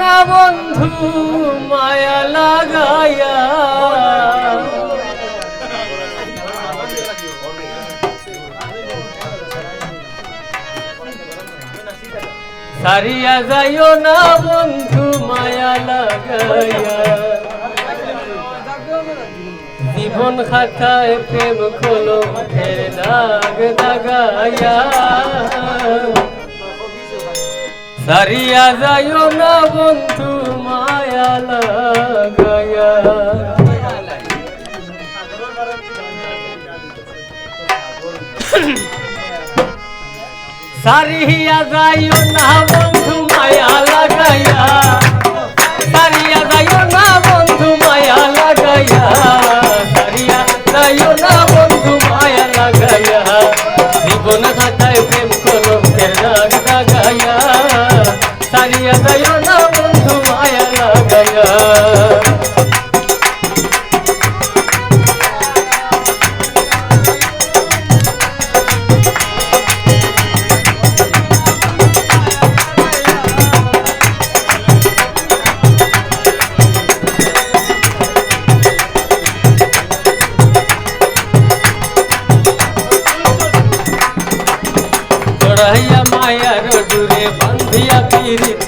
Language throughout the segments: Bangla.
না বন্ধু, মায়া লাগাইয়া সারিয়া যাইও না বন্ধু, মায়া লাগাইয়া জীবন খাতায় প্রেম খোলো ফের দাগ দাগাইয়া সারিয়া যাইও না বন্ধু, মায়া লাগাইয়া। সারিয়া যাইও না বন্ধু, মায়া লাগাইয়া। সারিয়া যাইও না বন্ধু, মায়া লাগাইয়া। সারিয়া যাইও না বন্ধু, মায়া লাগাইয়া। জীবন খাতায় সারিয়া যাইও না বন্ধু মায়া লাগাইয়া চড়াইয়া মায়ার ডুরে বান্ধিয়া পিরিতে মোরে খেলায় না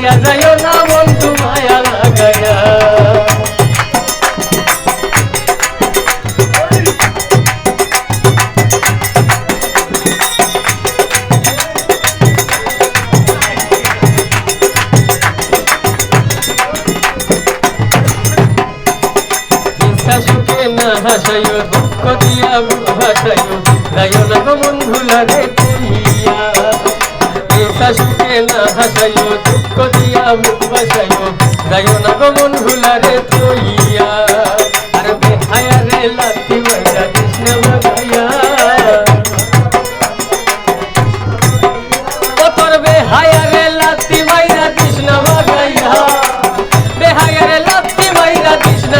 সারিয়া যাইও না বন্ধু মায়া লাগাইয়া। হাসাইও, দুঃখ দিয়া ভাসাইও যাইও না গো রে তুইয়া ইচ্ছা সুখে না হাসাইও, দুঃখ দিয়া বুক ভাসাইও যাইও না গো বন্ধুলা রে তুইয়া। আর বেহায়া রে কৃষ্ণ বাগাইয়া ও তোর বেহায়া কৃষ্ণ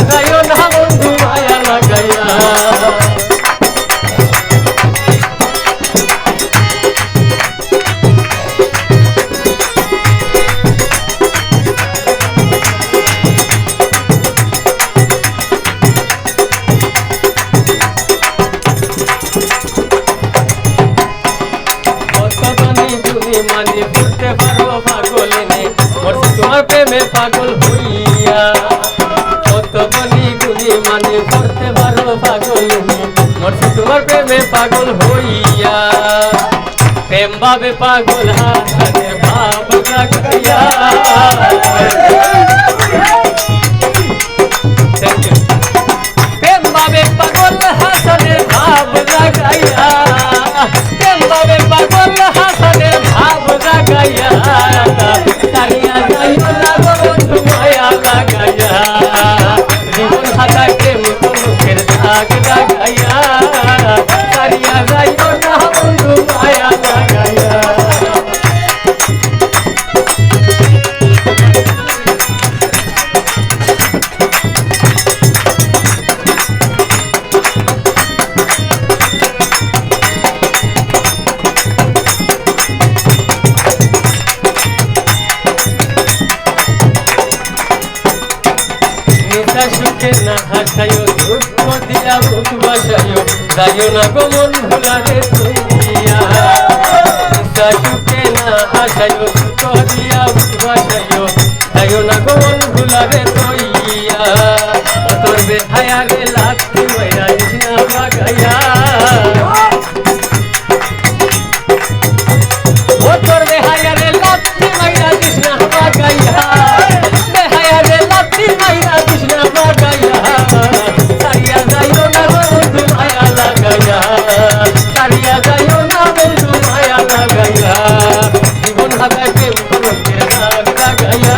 সারিয়া গাইও না বন্ধু মায়া লাগাইয়া কতজনই তুমি মানে বুঝতে পারো পাগল নে মরছি তোমার মানে করতে পারো পাগল মরছি তোমার প্রেমে পাগল হইয়া। প্রেম ভাবে পাগল হাসানে ভাব লাগাইয়া। বুকে না হাসায়ও দুঃখ দিয়া বুক বাসায়ও যাইও না গমন ভুলারে তুমিয়া বুকে না হাসায়ও দুঃখ দিয়া বুক বাসায়ও যাইও না গমন ভুলারে তৈয়া তোর বেহায়া রে লাথি মাইরা না বাগাইয়া ரங்கயா